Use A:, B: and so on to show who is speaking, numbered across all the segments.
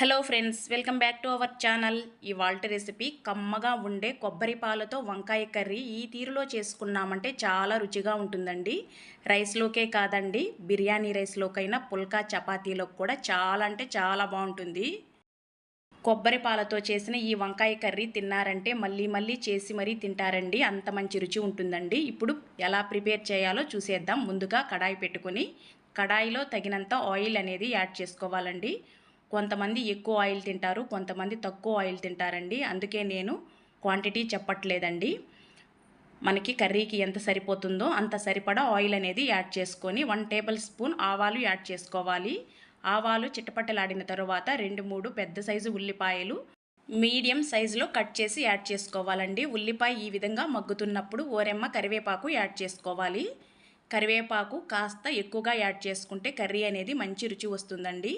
A: Hello friends welcome back to our channel ఇవాళ recipe కమ్మగా ఉండే కొబ్బరి పాలతో వంకాయ కర్రీ ఈ తీరులో చేసుకున్నామంటే చాలా రుచిగా ఉంటుందండి. రైస్లోకే కాదండి బిర్యానీ రైస్లోకైనా పుల్కా చపాతీలోకి కూడా చాలా అంటే చాలా బాగుంటుంది. కొబ్బరి పాలతో చేసిన ఈ వంకాయ కర్రీ తిన్నారంటే మళ్ళీ మళ్ళీ చేసి మరీ తింటారండి అంత మంచి రుచి ఉంటుందండి. ఇప్పుడు ఎలా ప్రిపేర్ చేయాలో చూసేద్దాం. ముందుగా కడాయి పెట్టుకొని కడాయిలో తగినంత ఆయిల్ అనేది యాడ్ చేసుకోవాలండి. కొంతమంది ఎక్కువ ఆయిల్ తింటారు కొంతమంది తక్కువ ఆయిల్ తింటారండి. అందుకే నేను క్వాంటిటీ చెప్పట్లేదండి. మనకి కర్రీకి ఎంత సరిపోతుందో అంత సరిపడా ఆయిల్ అనేది యాడ్ చేసుకొని వన్ టేబుల్ స్పూన్ ఆవాలు యాడ్ చేసుకోవాలి. ఆవాలు చిట్టపట్టలాడిన తర్వాత రెండు మూడు పెద్ద సైజు ఉల్లిపాయలు మీడియం సైజులో కట్ చేసి యాడ్ చేసుకోవాలండి. ఉల్లిపాయ ఈ విధంగా మగ్గుతున్నప్పుడు ఓరెమ్మ కరివేపాకు యాడ్ చేసుకోవాలి. కరివేపాకు కాస్త ఎక్కువగా యాడ్ చేసుకుంటే కర్రీ అనేది మంచి రుచి వస్తుందండి.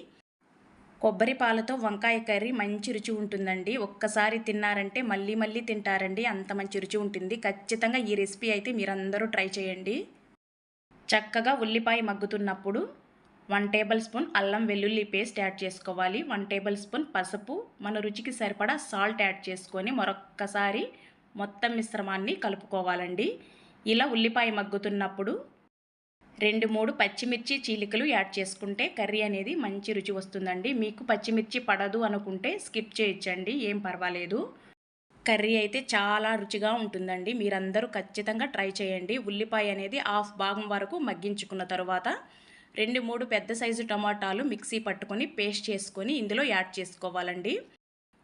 A: కొబ్బరి పాలతో వంకాయ కర్రీ మంచి రుచి ఉంటుందండి. ఒక్కసారి తిన్నారంటే మళ్ళీ మళ్ళీ తింటారండి. అంత మంచి రుచి ఉంటుంది. ఖచ్చితంగా ఈ రెసిపీ అయితే మీరందరూ ట్రై చేయండి. చక్కగా ఉల్లిపాయ మగ్గుతున్నప్పుడు వన్ టేబుల్ స్పూన్ అల్లం వెల్లుల్లి పేస్ట్ యాడ్ చేసుకోవాలి. వన్ టేబుల్ స్పూన్ పసుపు మన రుచికి సరిపడా సాల్ట్ యాడ్ చేసుకొని మరొక్కసారి మొత్తం మిశ్రమాన్ని కలుపుకోవాలండి. ఇలా ఉల్లిపాయ మగ్గుతున్నప్పుడు రెండు మూడు పచ్చిమిర్చి చీలికలు యాడ్ చేసుకుంటే కర్రీ అనేది మంచి రుచి వస్తుందండి. మీకు పచ్చిమిర్చి పడదు అనుకుంటే స్కిప్ చేయొచ్చండి. ఏం పర్వాలేదు. కర్రీ అయితే చాలా రుచిగా ఉంటుందండి. మీరందరూ ఖచ్చితంగా ట్రై చేయండి. ఉల్లిపాయ అనేది హాఫ్ భాగం వరకు మగ్గించుకున్న తర్వాత రెండు మూడు పెద్ద సైజు టమాటాలు మిక్సీ పట్టుకొని పేస్ట్ చేసుకొని ఇందులో యాడ్ చేసుకోవాలండి.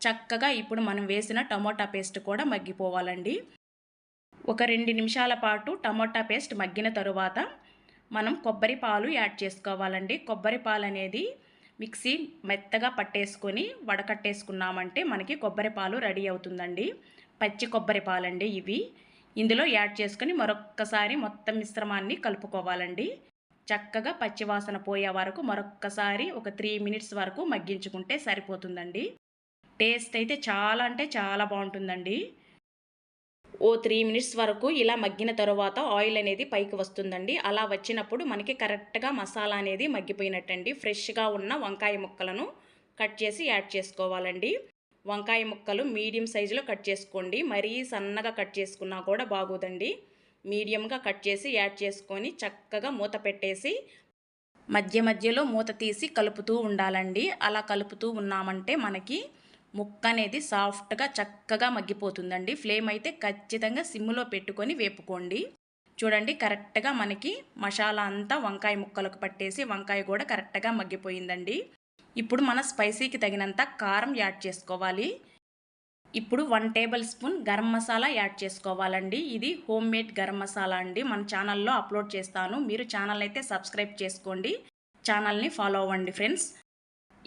A: చక్కగా ఇప్పుడు మనం వేసిన టమాటా పేస్ట్ కూడా మగ్గిపోవాలండి. ఒక రెండు నిమిషాల పాటు టమాటా పేస్ట్ మగ్గిన తరువాత మనం కొబ్బరి పాలు యాడ్ చేసుకోవాలండి. కొబ్బరి పాలు అనేది మిక్సీ మెత్తగా పట్టేసుకొని వడకట్టేసుకున్నామంటే మనకి కొబ్బరి పాలు రెడీ అవుతుందండి. పచ్చి కొబ్బరి పాలండి ఇవి. ఇందులో యాడ్ చేసుకొని మరొక్కసారి మొత్తం మిశ్రమాన్ని కలుపుకోవాలండి. చక్కగా పచ్చివాసన పోయే వరకు మరొక్కసారి ఒక త్రీ మినిట్స్ వరకు మగ్గించుకుంటే సరిపోతుందండి. టేస్ట్ అయితే చాలా అంటే చాలా బాగుంటుందండి. ఓ త్రీ మినిట్స్ వరకు ఇలా మగ్గిన తర్వాత ఆయిల్ అనేది పైకి వస్తుందండి. అలా వచ్చినప్పుడు మనకి కరెక్ట్గా మసాలా అనేది మగ్గిపోయినట్టండి. ఫ్రెష్గా ఉన్న వంకాయ ముక్కలను కట్ చేసి యాడ్ చేసుకోవాలండి. వంకాయ ముక్కలు మీడియం సైజులో కట్ చేసుకోండి. మరీ సన్నగా కట్ చేసుకున్నా కూడా బాగోదండి. మీడియంగా కట్ చేసి యాడ్ చేసుకొని చక్కగా మూత పెట్టేసి మధ్య మధ్యలో మూత తీసి కలుపుతూ ఉండాలండి. అలా కలుపుతూ ఉన్నామంటే మనకి ముక్క అనేది సాఫ్ట్గా చక్కగా మగ్గిపోతుందండి. ఫ్లేమ్ అయితే ఖచ్చితంగా సిమ్లో పెట్టుకొని వేపుకోండి. చూడండి కరెక్ట్గా మనకి మసాలా అంతా వంకాయ ముక్కలకు పట్టేసి వంకాయ కూడా కరెక్ట్గా మగ్గిపోయిందండి. ఇప్పుడు మన స్పైసీకి తగినంత కారం యాడ్ చేసుకోవాలి. ఇప్పుడు one tablespoon garam masala add చేసుకోవాలండి. ఇది హోమ్ మేడ్ గరం మసాలా అండి. మన ఛానల్లో అప్లోడ్ చేస్తాను. మీరు ఛానల్ అయితే సబ్స్క్రైబ్ చేసుకోండి. ఛానల్ని ఫాలో అవ్వండి ఫ్రెండ్స్.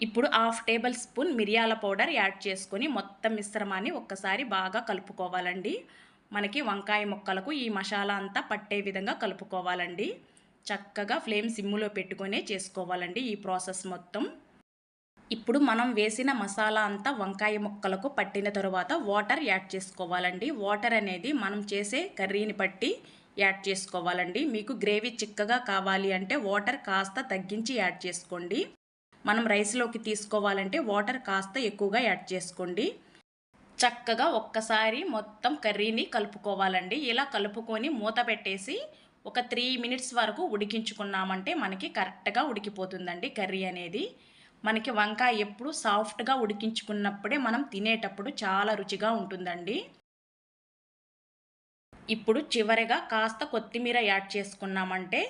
A: ఇప్పుడు హాఫ్ టేబుల్ స్పూన్ మిరియాల పౌడర్ యాడ్ చేసుకొని మొత్తం మిశ్రమాన్ని ఒక్కసారి బాగా కలుపుకోవాలండి. మనకి వంకాయ ముక్కలకు ఈ మసాలా అంతా పట్టే విధంగా కలుపుకోవాలండి. చక్కగా ఫ్లేమ్ సిమ్ములో పెట్టుకొనే చేసుకోవాలండి ఈ ప్రాసెస్ మొత్తం. ఇప్పుడు మనం వేసిన మసాలా అంతా వంకాయ ముక్కలకు పట్టిన తరువాత వాటర్ యాడ్ చేసుకోవాలండి. వాటర్ అనేది మనం చేసే కర్రీని బట్టి యాడ్ చేసుకోవాలండి. మీకు గ్రేవీ చిక్కగా కావాలి అంటే వాటర్ కాస్త తగ్గించి యాడ్ చేసుకోండి. మనం రైస్లోకి తీసుకోవాలంటే వాటర్ కాస్త ఎక్కువగా యాడ్ చేసుకోండి. చక్కగా ఒక్కసారి మొత్తం కర్రీని కలుపుకోవాలండి. ఇలా కలుపుకొని మూత పెట్టేసి ఒక త్రీ మినిట్స్ వరకు ఉడికించుకున్నామంటే మనకి కరెక్ట్గా ఉడికిపోతుందండి కర్రీ అనేది. మనకి వంకాయ ఎప్పుడు సాఫ్ట్గా ఉడికించుకున్నప్పుడే మనం తినేటప్పుడు చాలా రుచిగా ఉంటుందండి. ఇప్పుడు చివరిగా కాస్త కొత్తిమీర యాడ్ చేసుకున్నామంటే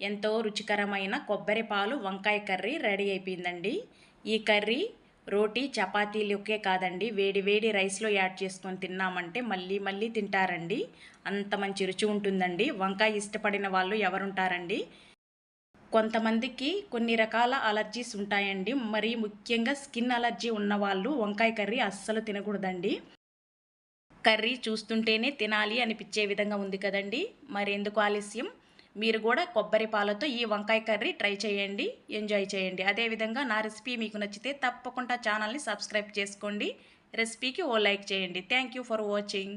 A: ఎంతో రుచికరమైన కొబ్బరి పాలు వంకాయ కర్రీ రెడీ అయిపోయిందండి. ఈ కర్రీ రోటీ చపాతీలకే కాదండి. వేడి వేడి రైస్లో యాడ్ చేసుకొని తిన్నామంటే మళ్ళీ మళ్ళీ తింటారండి. అంత మంచి రుచి ఉంటుందండి. వంకాయ ఇష్టపడిన వాళ్ళు ఎవరుంటారండి? కొంతమందికి కొన్ని రకాల అలర్జీస్ ఉంటాయండి. మరి ముఖ్యంగా స్కిన్ అలర్జీ ఉన్నవాళ్ళు వంకాయ కర్రీ అస్సలు తినకూడదండి. కర్రీ చూస్తుంటేనే తినాలి అనిపించే విధంగా ఉంది కదండి. మరెందుకు ఆలస్యం? మీరు కూడా కొబ్బరి పాలతో ఈ వంకాయ కర్రీ ట్రై చేయండి ఎంజాయ్ చేయండి. అదేవిధంగా నా రెసిపీ మీకు నచ్చితే తప్పకుండా ఛానల్ని సబ్స్క్రైబ్ చేసుకోండి. రెసిపీకి ఓ లైక్ చేయండి. Thank for watching